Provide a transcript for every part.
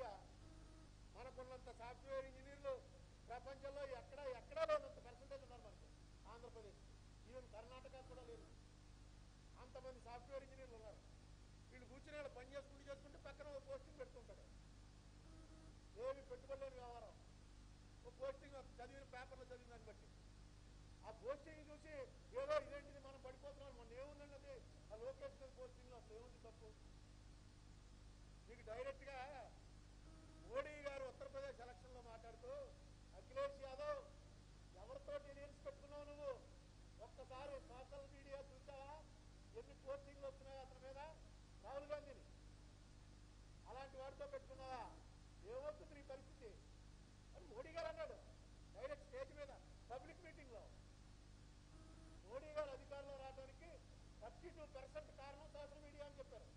Media మనకున్నంత software ఇంజనీర్లు ప్రపంచంలో ఎక్కడ ఎక్కడా లేనంత పర్సంటేజ్ ఉన్నారు మనకు. ఆంధ్రప్రదేశ్. ఈవెన్ కర్ణాటక కూడా లేదు. అంతమంది సాఫ్ట్వేర్ ఇంజనీర్లు ఉన్నారు. వీళ్ళు కూర్చుని వాళ్ళు పని చేసుకుంటూ చేసుకుంటే పక్కన ఒక పోస్టింగ్ పెడుతుంటాడు ఏమి పెట్టుకోలేని వ్యవహారం. ఒక పోస్టింగ్ చదివిన పేపర్లో చదివిన దాన్ని బట్టి. ఆ పోస్టింగ్ చూసి ఏదో ఇదేంటి మనం పడిపోతున్నాం మొన్న ఏముందండి అది ఆ లోకేష్ గారి పోస్టింగ్లో అసలు ఏముంది తప్పు మీకు డైరెక్ట్గా మోడీ గారు ఉత్తరప్రదేశ్ ఎలక్షన్లో మాట్లాడుతూ అఖిలేష్ యాదవ్ ఎవరితో డీలియన్స్ పెట్టుకున్నావు నువ్వు ఒక్కసారి సోషల్ మీడియా చూసావా ఎన్ని పోస్టింగ్లు వస్తున్నాయి అతని మీద రాహుల్ గాంధీని అలాంటి వాడితో పెట్టుకున్నావా ఏమవుతుంది నీ పరిస్థితి అని మోడీ గారు అన్నాడు డైరెక్ట్ స్టేజ్ మీద పబ్లిక్ మీటింగ్లో మోడీ గారు అధికారంలో రావడానికి థర్టీ టూ పర్సెంట్ కారణం సోషల్ మీడియా అని చెప్పారు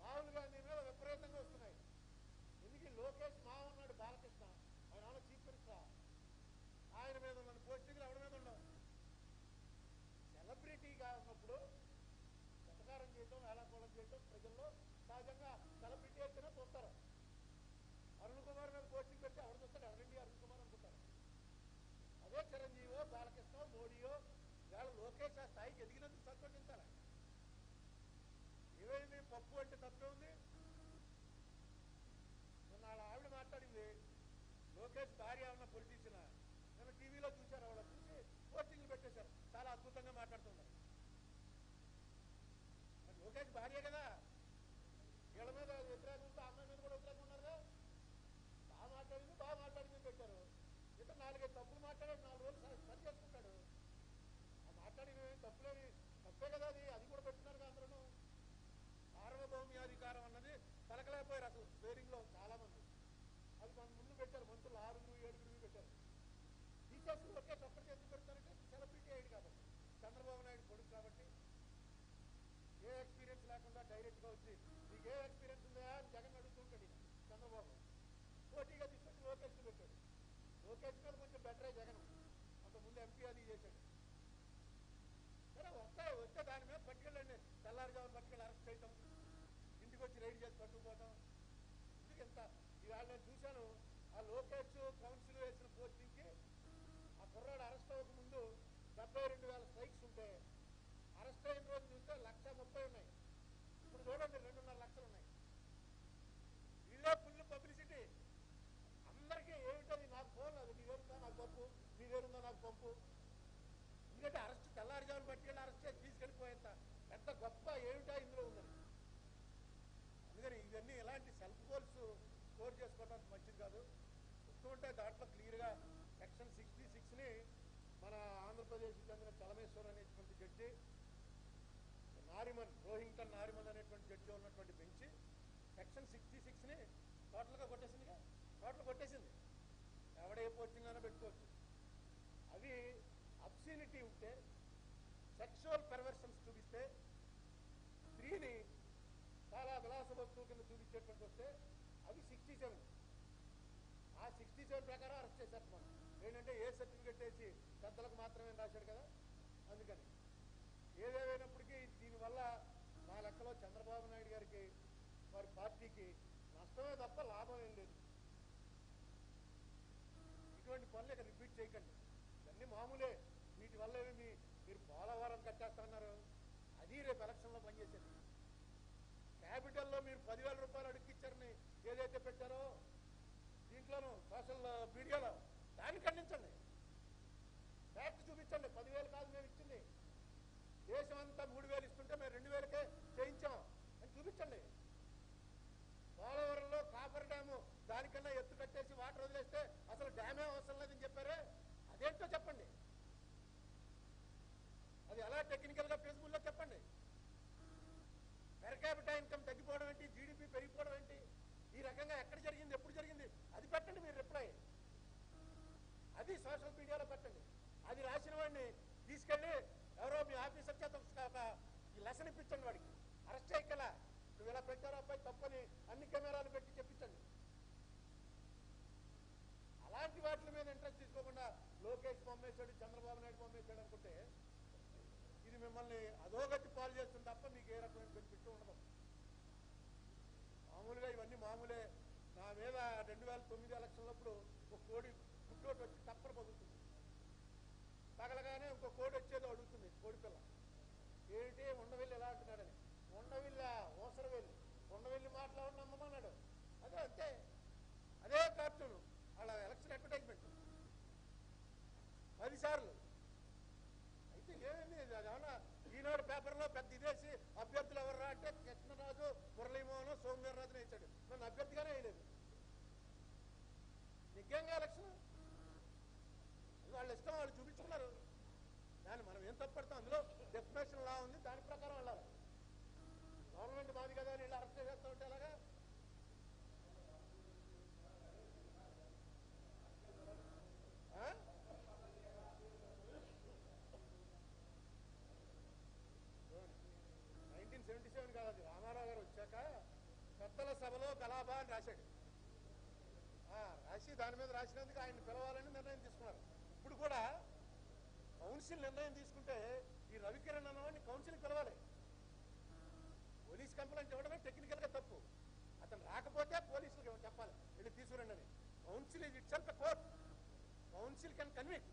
రాహుల్ గాంధీ మీద విపరీతంగా వస్తున్నాయి ఎందుకు ఈ లోకేష్ మా ఉన్నాడు బాలకృష్ణ ఆయన ఏమన్నా చీఫ్ మినిస్టర్ ఆయన మీద ఉన్న పోస్టింగ్లు ఎవరి మీద ఉండవు సెలబ్రిటీగా ఉన్నప్పుడు ప్రకారం చేయటం వేళాకోళం చేయటం ప్రజల్లో సహజంగా సెలబ్రిటీ అయితేనే చూస్తారు అరుణ్ కుమార్ మీద పోస్టింగ్ పెట్టి ఎవరు చూస్తారు ఎవరండి అరుణ్ కుమార్ అనుకుంటారు అదే చిరంజీవో బాలకృష్ణ మోడీయో ఇవాళ లోకేష్ ఆ స్థాయికి ఎదిగినందుకు సంతోషించాలి? ఏమైంది పప్పు అంటే తప్పే ఉంది? మొన్న ఆవిడ మాట్లాడింది లోకేష్ భార్య ఉన్న పొలిటీషియన్ నేను టీవీలో చూశారు ఆవిడ చూసి పోస్టింగ్లు పెట్టేశారు. చాలా అద్భుతంగా మాట్లాడుతున్నారు. మరి లోకేష్ భార్య కదా వీళ్ళ మీద వ్యతిరేకం ఉంటే అమ్మాయి మీద కూడా వ్యతిరేకం ఉన్నారుగా బాగా మాట్లాడింది బాగా మాట్లాడింది పెట్టారు ఇతను నాలుగైదు తప్పులు మాట్లాడాడు నాలుగు రోజులు సరి- సరి చేసుకుంటాడు ఆ మాట్లాడిన తప్పులేని తప్పే కదా అది అది కూడా పెట్టున్నారు అందరూ. సార్వభౌమ్యాధికారం అన్నది పలకలేకపోయారు అసలు స్వేరింగ్లో చాలా మంది అది మన ముందు పెట్టారు మంత్రులు ఆరుగురు ఏడుగురు పెట్టారు. టీచర్స్ ఒకే ఒక్కటి ఎందుకు పెడతారంటే సెలబ్రిటీ అయ్యాడు కాబట్టి. చంద్రబాబు నాయుడు కొడుకు కాబట్టి. ఏ ఎక్స్పీరియన్స్ లేకుండా డైరెక్ట్గా వచ్చి నీకు ఏ ఎక్స్పీరియన్స్ ఉందా? అని జగన్ అడుగుతుంటాడు చంద్రబాబు. పోటీగా తీసుకొచ్చి లోకేష్ పెట్టాడు. లోకేష్ మీద కొంచెం బెటరే జగన్. అంత ముందు ఎంపీ అది చేశాడు సరే వస్తాయి వస్తే దాని మీద పట్టుకెళ్ళండి తెల్లారుజామున పట్టుకెళ్ళి అరెస్ట్ చేయటం ఇంటికి వచ్చి రైడ్ చేసి పట్టుకుపోతాం. ఎందుకు ఎంత ఇవాళ నేను చూశాను ఆ లోకేష్ కౌన్సిల్ వేసిన పోస్టింగ్కి ఆ కుర్రాడు అరెస్ట్ అవ్వక ముందు డెబ్బై రెండు వేల స్ట్రైక్స్ ఉంటే అరెస్ట్ అయిన రోజు చూస్తే లక్ష ముప్పై ఉన్నాయి. ఇప్పుడు చూడండి రెండున్నర లక్షలు ఉన్నాయి. వీళ్ళే ఫుల్ పబ్లిసిటీ అందరికీ ఏమిటది నాకు ఫోన్ అది నీవేరుందా నాకు పంపు నీవేరుందా నాకు పంపు. ఎందుకంటే అరెస్ట్ తెల్లారుజామున పట్టుకెళ్ళి అరెస్ట్ చేసి తీసుకెళ్ళిపోయేంత. పెద్ద గొప్ప ఏమిటా ఇందులో ఉంది. ఉంటే దాంట్లో క్లియర్గా సెక్షన్ సిక్స్టీ సిక్స్ని మన ఆంధ్రప్రదేశ్కి చెందిన చలమేశ్వర్ అనేటువంటి జడ్జి నారిమన్ రోహింగ్టన్ నారిమన్ అనేటువంటి జడ్జి ఉన్నటువంటి బెంచ్ సెక్షన్ సిక్స్టీ సిక్స్ని టోటల్గా కొట్టేసిందిగా టోటల్ కొట్టేసింది. ఎవడే పోస్టింగ్ పెట్టుకోవచ్చు. అవి అబ్సినిటీ ఉంటే సెక్షువల్ పెర్వర్షన్స్ చూపిస్తే స్త్రీని చాలా విలాస వస్తువు కింద చూపించేటువంటి వస్తే అవి సిక్స్టీ సెవెన్ ఆ ప్రకారం అరెస్ట్ చేశారు మనం ఏంటంటే ఏ సర్టిఫికెట్ వేసి పెద్దలకు మాత్రమే రాశాడు కదా? అందుకని. ఏదేమైనప్పటికీ దీనివల్ల నా లెక్కలో చంద్రబాబు నాయుడు గారికి వారి పార్టీకి నష్టమే తప్ప లాభం ఏం లేదు. ఇటువంటి పనులు ఇక రిపీట్ చేయకండి. ఇవన్నీ మామూలే. వీటి వల్ల ఏమి? మీ- మీరు పోలవరం కట్టేస్తున్నారు అది రేపు ఎలక్షన్లో పనిచేసేది. క్యాపిటల్లో మీరు పదివేల రూపాయలు అడుక్కిచ్చారని ఏదైతే పెట్టారో దీంట్లోనూ సోషల్ మీడియాలో దాన్ని ఖండించండి. ఫ్యాక్ట్ చూపించండి. పదివేలు కాదు మేము ఇచ్చింది. దేశం అంతా మూడు వేలు ఇస్తుంటే మేము రెండు వేలకే చేయించాం అని చూపించండి. పోలవరంలో కాపర్ డ్యాము దానికన్నా ఎత్తు కట్టేసి వాటర్ వదిలేస్తే అసలు డ్యామే అవసరం లేదని చెప్పారే? అదేంటో చెప్పండి. అది ఎలా టెక్నికల్గా చెప్పండి. పెర్ క్యాపిటల్ ఇన్కమ్ తగ్గిపోవడం ఏంటి? జీడిపి పెరిగిపోవడం ఏంటి? ఈ రకంగా ఎక్కడ జరిగింది ఎప్పుడు జరిగింది అది పెట్టండి మీరు రిప్లై అది సోషల్ మీడియాలో పెట్టండి. అది రాసిన వాడిని తీసుకెళ్ళి ఎవరో మీ ఆఫీసర్ చేత ఒక- ఈ లెసన్ ఇప్పించండి వాడికి. అరెస్ట్ చేయగల నువ్వు ఇలా పెట్టారో అబ్బాయి తప్పని అన్ని కెమెరాలు పెట్టి చెప్పించండి. అలాంటి వాటి మీద ఇంట్రెస్ట్ తీసుకోకుండా లోకేష్ పంపేశాడు చంద్రబాబు నాయుడు పంపేశాడు అనుకుంటే ఇది మిమ్మల్ని అధోగతి పాలు చేస్తుంది తప్ప మీకు ఏ రకమైన బెనిఫిట్ ఉండదు. మామూలుగా ఇవన్నీ మామూలే. నా మీద రెండు వేల తొమ్మిది ఎలక్షన్లప్పుడు ఒక కోడి పుట్టోటి వచ్చి తప్పని పగులుతుంది. తగలగానే ఇంకో కోడి వచ్చేది అడుగుతుంది కోడిపిల్ల ఏంటి ఉండవెల్లి ఎలా అంటున్నాడని. ఉండవిల్ల ఓసరవెల్లి. ఉండవెల్లి మాట్లాడి నమ్మమన్నాడు? అదే అంతే. అదే కార్టూను వాళ్ళ ఎలక్షన్ అడ్వర్టైజ్మెంట్ పది సార్లు. అయితే ఏమైంది? అది ఏమన్నా ఈనాడు పేపర్లో పెద్ద ఇదేసి అభ్యర్థులు ఎవర్రా అంటే కృష్ణరాజు మురళీమోహన్ సోమవీర్రాజుని వేసాడు నన్ను అభ్యర్థిగానే వేయలేదు. నిజంగా ఎలక్షన్ వాళ్ళ ఇష్టం వాళ్ళు చూపించుకున్నారు. దాన్ని మనం ఏం తప్పడతాం అందులో డెఫినేషన్ లా ఉంది. దాని ప్రకారం వెళ్ళాలి గవర్నమెంట్ మాది కదా అని వీళ్ళు అరెస్ట్ చేస్తూ ఉంటే ఎలాగా ఆ? నైన్టీన్ సెవెంటీ సెవెన్ కాదు అది రామారావు గారు వచ్చాక పెద్దల అని రాశాడు. ఆ, రాసి దాని మీద రాసినందుకు ఆయన పిలవాలని నిర్ణయం తీసుకున్నారు. ఇప్పుడు కూడా కౌన్సిల్ నిర్ణయం తీసుకుంటే ఈ రవికిరణ్ అన్నవాడిని కౌన్సిల్ పిలవాలి. పోలీస్ కంప్లైంట్ ఇవ్వడమే టెక్నికల్గా తప్పు. అతను రాకపోతే పోలీసులకు చెప్పాలి. వెళ్ళి తీసుకురండి అని. Council is it self court council can convict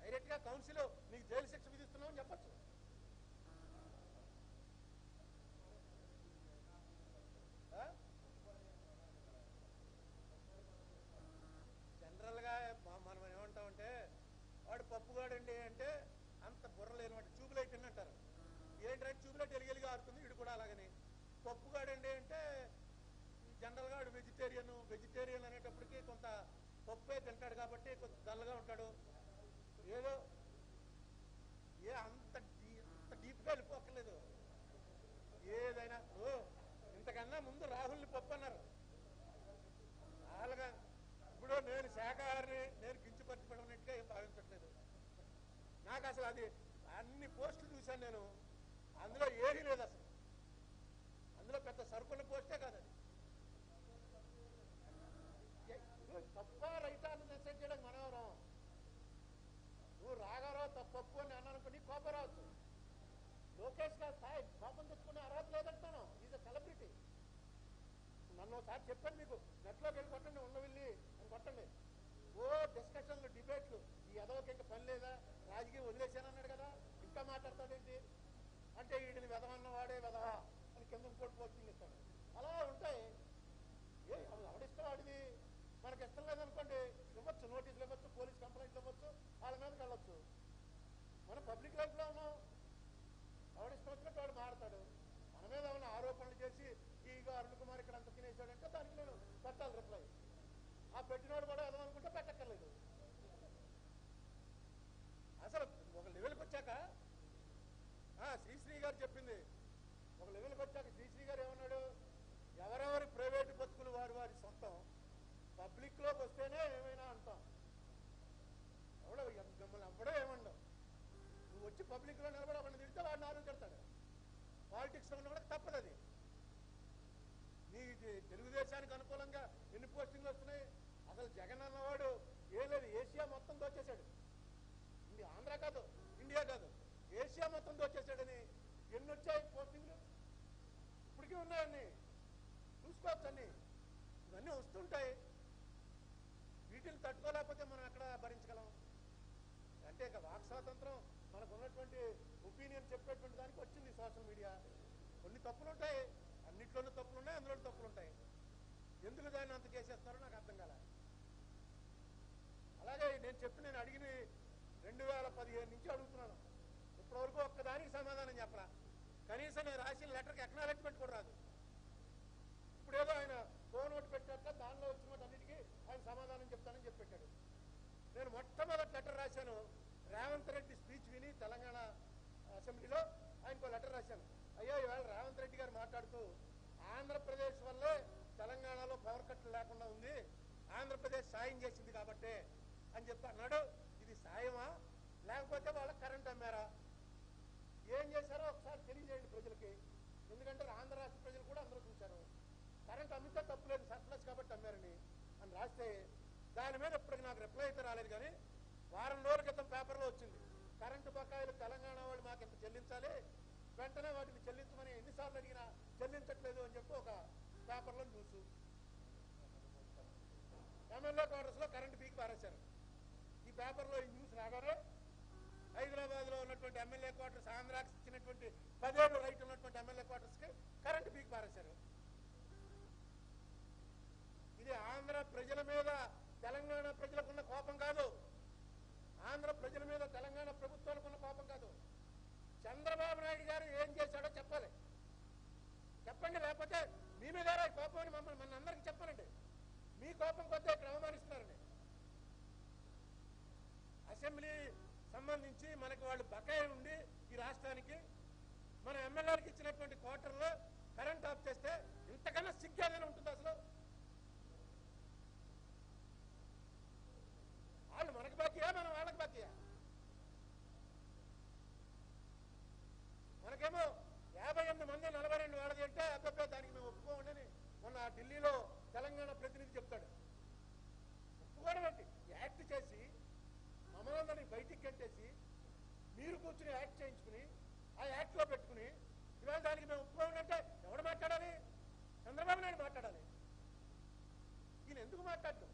డైరెక్ట్గా కౌన్సిల్ నీకు జైలు శిక్ష విధిస్తున్నావు అని చెప్పచ్చు ఆ? జనరల్గా మ- మనం ఏమంటామంటే వాడు పప్పుగాడండి అంటే అంత బుర్ర లేనివాడు ట్యూబ్లైట్ అని అంటారు ఏంటంటే ఎలిగెలిగా ఆడుతుంది. వీడు కూడా అలాగనే. పప్పుగాడండి అంటే జనరల్గా వాడు వెజిటేరియన్ వెజిటేరియన్ అనేటప్పటికి కొంత పప్పే తింటాడు కాబట్టి కొంత డల్గా ఉంటాడు. ఏదో ఏ అంత అంత డీప్గా వెళ్ళిపోక్కర్లేదు. ఏదైనా ఓ ఇంతకన్నా ముందు రాహుల్ని పప్పు అన్నారు. అలాగా ఇప్పుడు నేను శాఖాహారిని నేను కించపరచబడినట్టుగా ఏం భావించట్లేదు. నాకు అసలు అది అన్ని పోస్టులు చూశాను నేను. అందులో ఏమీ లేదు అసలు. అందులో పెద్ద సరుకుల పోస్తే కాదండి తప్ప రైతాన్ని అని మెసేజ్ చేయడం మనవరం నువ్వు రాగారావు తప్ప తప్పు అని అన్నాను అనుకో కోపం రావచ్చు. లోకేష్ గారు సాయి కోపం తెచ్చుకునే అర్హత లేదంటాను ఈజ్ అ సెలబ్రిటీ నన్ను ఒకసారి చెప్పాను మీకు. నెట్లోకి వెళ్ళి కొట్టండి ఉండవిల్లి అని కొట్టండి. ఓ డిస్కషన్లు డిబేట్లు ఈ ఎదవకి ఇంకా పని లేదా? రాజకీయం వదిలేశానన్నాడు కదా. ఇంకా మాట్లాడతాడేంటి? అంటే వీడిని వెదవన్న వాడే వెద అని కింద ఇంకోటి పోస్టింగ్ ఇస్తాడు. అలా ఉంటాయి. ఏ ఎవడిష్టం వాడిది? మనకి ఇష్టం లేదనుకోండి ఇవ్వచ్చు నోటీసులు ఇవ్వచ్చు పోలీస్ కంప్లైంట్లు ఇవ్వచ్చు వాళ్ళ మీదకి వెళ్ళొచ్చు. మనం పబ్లిక్ లైఫ్లో ఉన్నాం ఎవడిష్టం వచ్చినట్టు వాడు మాడతాడు మన మీద ఏమైనా ఆరోపణలు చేసి ఈగో అరుణ్ కుమార్ ఇక్కడ అంత తినేసాడంటే దానికి నేను పెట్టాలి రిప్లై ఆ పెట్టినోడు కూడా అనుకుంటే పెట్టక్కర్లేదు. అసలు ఒక లెవెల్కి వచ్చాక శ్రీశ్రీ గారు చెప్పింది. ఒక లెవెల్కి వచ్చాక శ్రీశ్రీ గారు ఏమన్నాడు? ఎవరెవరి ప్రైవేటు బతుకులు వారి వారి సొంతం. పబ్లిక్లోకి వస్తేనే ఏమైనా అంటాం. ఎవడో మిమ్మల్ని అప్పుడే ఏమండవు నువ్వు వచ్చి పబ్లిక్లో నిలబడి ఒకరిని తిడితే వాడిని ఆరు తిడతాడు. పాలిటిక్స్లో ఉన్న కూడా తప్పదు అది. నీ ఇది తెలుగుదేశానికి అనుకూలంగా ఎన్ని పోస్టింగ్లు వస్తున్నాయి? అసలు జగన్ అన్నవాడు ఏ లేదు ఏషియా మొత్తం దోచేశాడు. ఇది ఆంధ్ర కాదు ఇండియా కాదు. ఏషియా మొత్తం దోచేశాడని ఎన్ని వచ్చాయి పోస్టింగ్లు? ఇప్పటికీ ఉన్నాయన్ని. చూసుకోవచ్చు అన్ని. ఇవన్నీ వస్తుంటాయి. వీటిని తట్టుకోలేకపోతే మనం ఎక్కడ భరించగలం? అంటే ఇక వాక్ స్వాతంత్రం మనకు ఉన్నటువంటి ఒపీనియన్ చెప్పేటువంటి దానికి వచ్చింది సోషల్ మీడియా. కొన్ని తప్పులు ఉంటాయి. అన్నిట్లోనూ తప్పులు ఉన్నాయి అందులో తప్పులు ఉంటాయి. ఎందుకు దాన్ని అంత చేసేస్తారో నాకు అర్థం కాలే. అలాగే నేను చెప్పి నేను అడిగిన రెండు వేల పదిహేను నుంచి అడుగుతున్నాను. ఇప్పటివరకు ఒక్కదానికి సమాధానం చెప్పరా కనీసం నేను రాసిన లెటర్కి ఎక్నాలెడ్జ్మెంట్ కూడా రాదు. ఇప్పుడు ఏదో ఆయన ఫోన్ ఒకటి పెట్టాక దానిలో వచ్చిన అన్నిటికీ ఆయన సమాధానం చెప్తానని చెప్పి పెట్టాడు నేను మొట్టమొదటి లెటర్ రాశాను. రేవంత్ రెడ్డి స్పీచ్ విని తెలంగాణ అసెంబ్లీలో ఆయనకు లెటర్ రాశాను. అయ్యో ఇవాళ రేవంత్ రెడ్డి గారు మాట్లాడుతూ ఆంధ్రప్రదేశ్ వల్లే తెలంగాణలో పవర్ కట్లు లేకుండా ఉంది. ఆంధ్రప్రదేశ్ సాయం చేసింది కాబట్టే అని చెప్తా అన్నాడు. ఇది సాయమా? లేకపోతే వాళ్ళ కరెంట్ అమ్మారా? ఏం చేశారో ఒకసారి తెలియజేయండి ప్రజలకి. ఎందుకంటే ఆంధ్ర రాష్ట్ర ప్రజలు కూడా అందరూ చూశారు. కరెంట్ అమ్మితే తప్పులేదు సర్ప్లస్ కాబట్టి అమ్మారని అని రాస్తే దాని మీద ఇప్పటికి నాకు రిప్లై అయితే రాలేదు కానీ వారం రోజుల క్రితం పేపర్లో వచ్చింది. కరెంటు బకాయిలు తెలంగాణ వాళ్ళు మాకు ఇంత చెల్లించాలి వెంటనే వాటిని చెల్లించమని ఎన్నిసార్లు అడిగినా చెల్లించట్లేదు అని చెప్పి ఒక పేపర్లో న్యూస్ ఎమ్మెల్యే క్వార్టర్స్లో కరెంటు కరెంట్ పీకి పారేశారు. ఈ పేపర్లో ఈ న్యూస్ రాగానే ఉన్నటువంటి ఎమ్మెల్యే క్వార్టర్స్ ఆంధ్రాకి ఇచ్చినటువంటి పదేళ్ళు రైట్ ఉన్నటువంటి ఎమ్మెల్యే క్వార్టర్స్కి కరెంట్ పీకి పారేశారు. ఇది ఆంధ్ర ప్రజల మీద తెలంగాణ ప్రజలకున్న కోపం కాదు. ఆంధ్ర ప్రజల మీద తెలంగాణ ప్రభుత్వాలకున్న కోపం కాదు. చంద్రబాబు నాయుడు గారు ఏం చేశాడో చెప్పాలి. చెప్పండి లేకపోతే మీ మీద కోపం అని మమ్మల్ని మన అందరికి చెప్పాలండి. మీ కోపం కొద్దిగా ఇక్కడ అవమానిస్తున్నారండి అసెంబ్లీ సంబంధించి మనకి వాళ్ళు బకాయి ఉండి ఈ రాష్ట్రానికి మన ఎమ్మెల్యేలకు ఇచ్చినటువంటి క్వార్టర్లో కరెంట్ ఆఫ్ చేస్తే ఇంతకన్నా సిగ్గేదైనా ఉంటుంది అసలు? వాళ్ళు మనకు బాకీయా? మనం వాళ్ళకి బాకీయా? మనకేమో యాభై ఎనిమిది మంది నలభై రెండు వాళ్ళది అంటే అబ్బాయి దానికి మేము ఒప్పుకోండి మొన్న ఢిల్లీలో తెలంగాణ ప్రతినిధి చెప్తాడు. ఒప్పుకోవడం ఏంటి? యాక్ట్ చేసి మమ్మల్ని బయటికి కట్టేసి మీరు కూర్చుని యాక్ట్ చేయించుకుని ఆ యాక్ట్లో పెట్టుకుని ఇవాళ దానికి మేము ఒప్పుకోండి ఎవడు మాట్లాడాలి? చంద్రబాబు నాయుడు మాట్లాడాలి. ఈయన ఎందుకు మాట్లాడటం?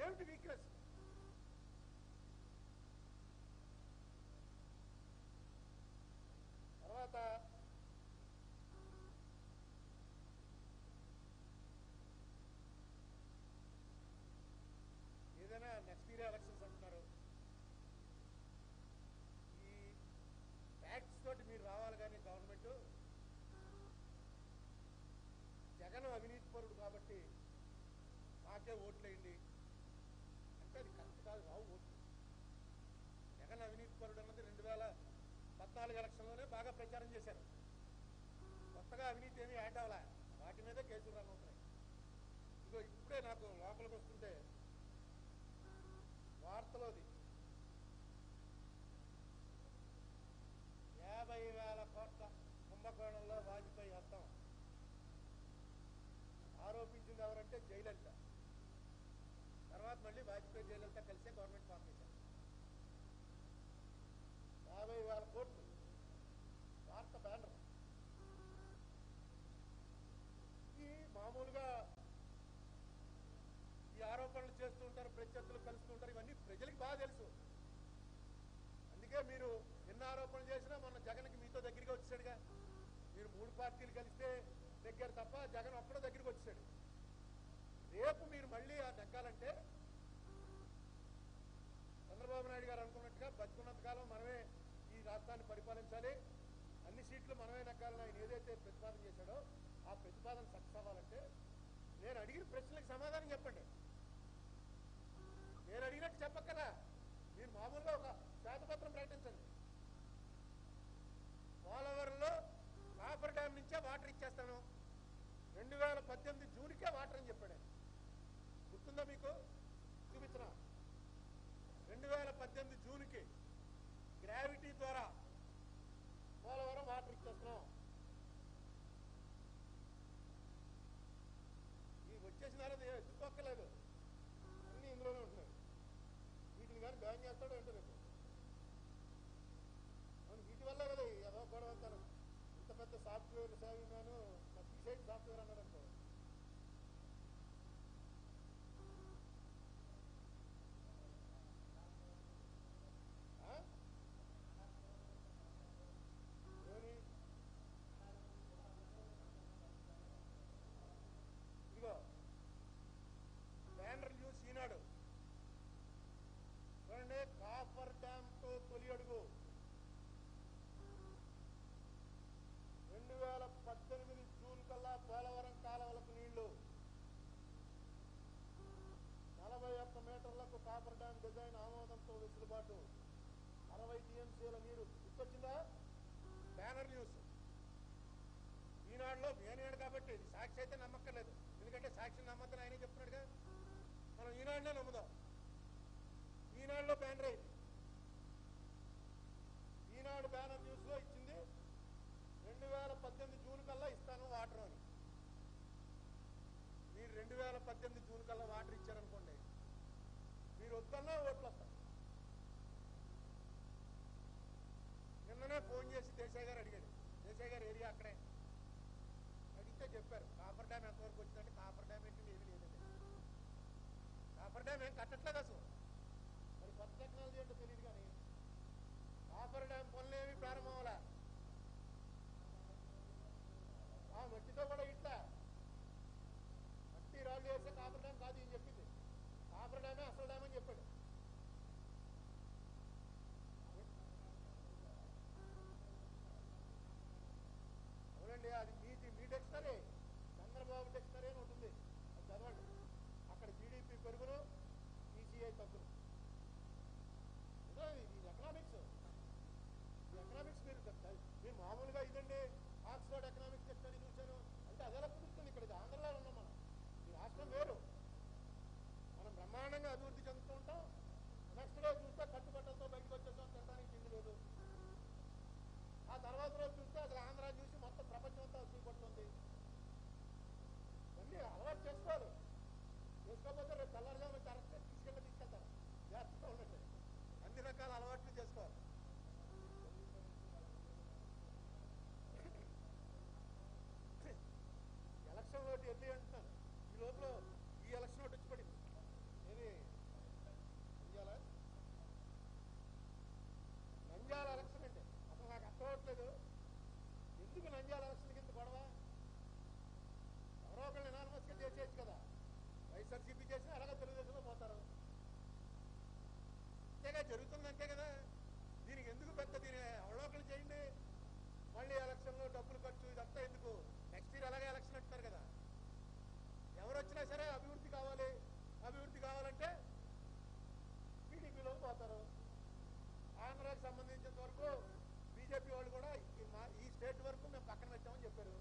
ఏమిటి వీక్నెస్ తర్వాత ఏదైనా నెక్స్ట్ ఇయర్ ఎలక్షన్స్ అంటున్నారు ఈ ఫ్యాక్ట్స్ తోటి మీరు రావాలి కానీ గవర్నమెంట్ జగన్ అవినీతి పరుడు కాబట్టి మాకే ఓట్లేయండి. అంటే అది కరెక్ట్ కాదు రావు ఓట్లు. జగన్ అవినీతి పరుడు అన్నది రెండు వేల పద్నాలుగు ఎలక్షన్లోనే బాగా ప్రచారం చేశారు. కొత్తగా అవినీతి ఏమీ యాడ్ అవ్వలే. వాటి మీదే కేసులు రన్ అవుతున్నాయి. ఇదిగో ఇప్పుడే నాకు లోపలికి వస్తుంటే వార్తలోది యాభై వేల కోట్ల కుంభకోణంలో వాజ్పేయి హస్తం ఆరోపించింది ఎవరంటే జయలలిత తర్వాత మళ్ళీ వాజ్పేయి జయలలిత కలిసే గవర్నమెంట్ ఫామ్ చేశారు యాభై వేల కోట్లు. వార్త బ్యానర్. ఇది మామూలుగా ఈ ఆరోపణలు చేస్తూ ఉంటారు ప్రత్యర్థులు కలుస్తూ ఉంటారు ఇవన్నీ ప్రజలకు బాగా తెలుసు. అందుకే మీరు ఎన్న ఆరోపణలు చేసినా మొన్న జగన్కి మీతో దగ్గరికి వచ్చాడుగా మీరు మూడు పార్టీలు కలిస్తే దగ్గర తప్ప జగన్ ఒక్కడో దగ్గరికి వచ్చాడు రేపు మీరు మళ్ళీ ఆ దగ్గాలంటే చంద్రబాబు నాయుడు గారు అనుకున్నట్టుగా బతుకున్నంత కాలం మనమే ఈ రాష్ట్రాన్ని పరిపాలించాలి. అన్ని సీట్లు మనమే నెగ్గాలని ఆయన ఏదైతే ప్రతిపాదన చేశాడో ఆ ప్రతిపాదన సక్సెస్ అవ్వాలంటే నేను అడిగిన ప్రశ్నలకు సమాధానం చెప్పండి. నేను అడిగినట్టు చెప్పక్కరా మీరు మామూలుగా ఒక శ్వేతపత్రం ప్రకటించండి. పోలవరంలో కాపర్ డ్యామ్ నుంచే వాటర్ ఇచ్చేస్తాను. రెండు వేల పద్దెనిమిది జూన్కే వాటర్ అని చెప్పాడు ఆయన. గుర్తుందా మీకు? చూపించిన రెండు వేల పద్దెనిమిది జూన్కి గ్రావిటీ ద్వారా పోలవరం వాటర్ ఇచ్చేస్తున్నాం. ఈ వచ్చేసినారో ఎత్తుకోక్కలేదు అన్ని ఇందులోనే ఉంటున్నాయి. వీటిని కానీ బ్యాన్ చేస్తాడో ఏంటో రేపు వీటి వల్ల కదా ఏదో గొడవ అంటారు ఇంత పెద్ద సాఫ్ట్వేర్ సేవింగ్ మ్యాను తీసేయండి సాఫ్ట్వేర్ అన్నాడు అనుకో ఆ? ఏమని? ఇదిగో బ్యానర్ న్యూస్ ఈనాడు చూడండి కాఫర్ డ్యామ్తో తొలి అడుగు రెండు వేల పద్దెనిమిది జూన్ కల్లా పోలవరం కాలవలకు నీళ్ళు నలభై ఒక్క మీటర్లకు కాపర్ డ్యామ్ డిజైన్ ఆమోదంతో వెసులుబాటు అరవై టీఎంసీల నీరు గుర్తొచ్చిందా? Banner news. ఈనాడులో నేనేడు కాబట్టి ఇది సాక్షి అయితే నమ్మక్కర్లేదు. ఎందుకంటే సాక్షిని నమ్మద్దని ఆయనే చెప్తున్నాడుగా. మనం ఈనాడునే నమ్ముదాం. ఈనాడులో బ్యానర్ అయింది ఈనాడు బ్యానర్ న్యూస్లో ఇచ్చింది రెండు వేల పద్దెనిమిది జూన్ కల్లా ఇస్తాను వాటర్ అని. మీరు రెండు వేల పద్దెనిమిది జూన్ కల్లా వాటర్ ఇచ్చారనుకోండి మీరు వద్దన్నా ఓట్లు వస్తాయి నిన్ననే ఫోన్ చేసి దేశాయ్ గారు అడిగాడు దేశాయ్ గారు ఏరియా అక్కడే అడిగితే చెప్పారు. కాపర్ డ్యామ్ ఎంతవరకు వచ్చిందంటే కాపర్ డ్యామ్ ఏంటి ఏమీ లేదండి. కాపర్ డ్యామ్ ఏం కట్టట్లేదు అసలు? మరి కొత్త టెక్నాలజీ ఏంటో తెలియదు కానీ కాపర్ డ్యామ్ పనులు ఏమి ప్రారంభం అవ్వాలి ఆ మట్టితో కూడా ఇట్లా మట్టి రాళ్ళు వేస్తే కాఫర్ డ్యామ్ కాదు ఈయన చెప్పింది కాఫర్ డ్యామే అసలు డ్యామ్ అని చెప్పాడు అవునండి అది మీ మీ డిక్షనరీ చంద్రబాబు డిక్షనరీ అని ఉంటుంది అది చదవండి అక్కడ జీడిపి పెరుగును ఈసీఐ తగ్గును. ఇది ఎకనామిక్స్ ఈ ఎకనామిక్స్ మీరు మీరు మామూలుగా ఇదండి ఆక్స్ఫర్డ్ ఎకనామిక్స్ చెప్తాను చూశాను. అంటే అదేలా కుదురుతుంది? ఇక్కడ ఇది ఆంధ్రలో ఉన్నాం మనం. ఈ రాష్ట్రం వేరు. మనం బ్రహ్మాండంగా అభివృద్ధి చెందుతూ ఉంటాం. నెక్స్ట్ డే చూస్తే కట్టుబట్టలతో బయటకు వచ్చేసాం తినడానికి తిండి లేదు. ఆ తర్వాత రోజు చూస్తే అసలు ఆంధ్ర చూసి మొత్తం ప్రపంచం అంతా వచ్చి పడుతుంది ఇవన్నీ అలవాటు చేసుకోవాలి. చేసుకోకపోతే రేపు తెల్లారుజామున కరెక్ట్గా తీసుకెళ్ళి తీసుకెళ్తారు. జాగ్రత్తగా ఉండండి. అన్ని రకాల అలవాట్లు చేసుకోవాలి. ఎలక్షన్ ఓటు ఎన్ని అంటున్నాను ఈ లోపల ఈ ఎలక్షన్ ఓటు వచ్చి పడింది. ఏది? నంజాల నంజాల ఎలక్షన్ అంటే అసలు నాకు అర్థం అవట్లేదు ఎందుకు నంద్యాల ఎలక్షన్ కింద గొడవ? ఎవరో ఒకళ్ళు ఎనానమస్గా చేసేయచ్చు కదా. వైఎస్ఆర్సీపీ చేసినా అలాగే తెలుగుదేశంలో పోతారు. అంతేగా జరుగుతుంది అంతే కదా. దీనికి ఎందుకు పెద్ద దీని అవలోకలు చేయండి. మళ్ళీ ఎలక్షన్లో డబ్బులు ఖర్చు ఇదంతా ఎందుకు? నెక్స్ట్ ఇయర్ అలాగే ఎలక్షన్ అంటున్నారు కదా. ఎవరు వచ్చినా సరే అభివృద్ధి కావాలి. అభివృద్ధి కావాలంటే టీడీపీలో పోతారు. ఆంధ్రాకి సంబంధించినంత వరకు బీజేపీ వాళ్ళు కూడా ఈ స్టేట్ వరకు మేము పక్కన పెట్టామని చెప్పారు.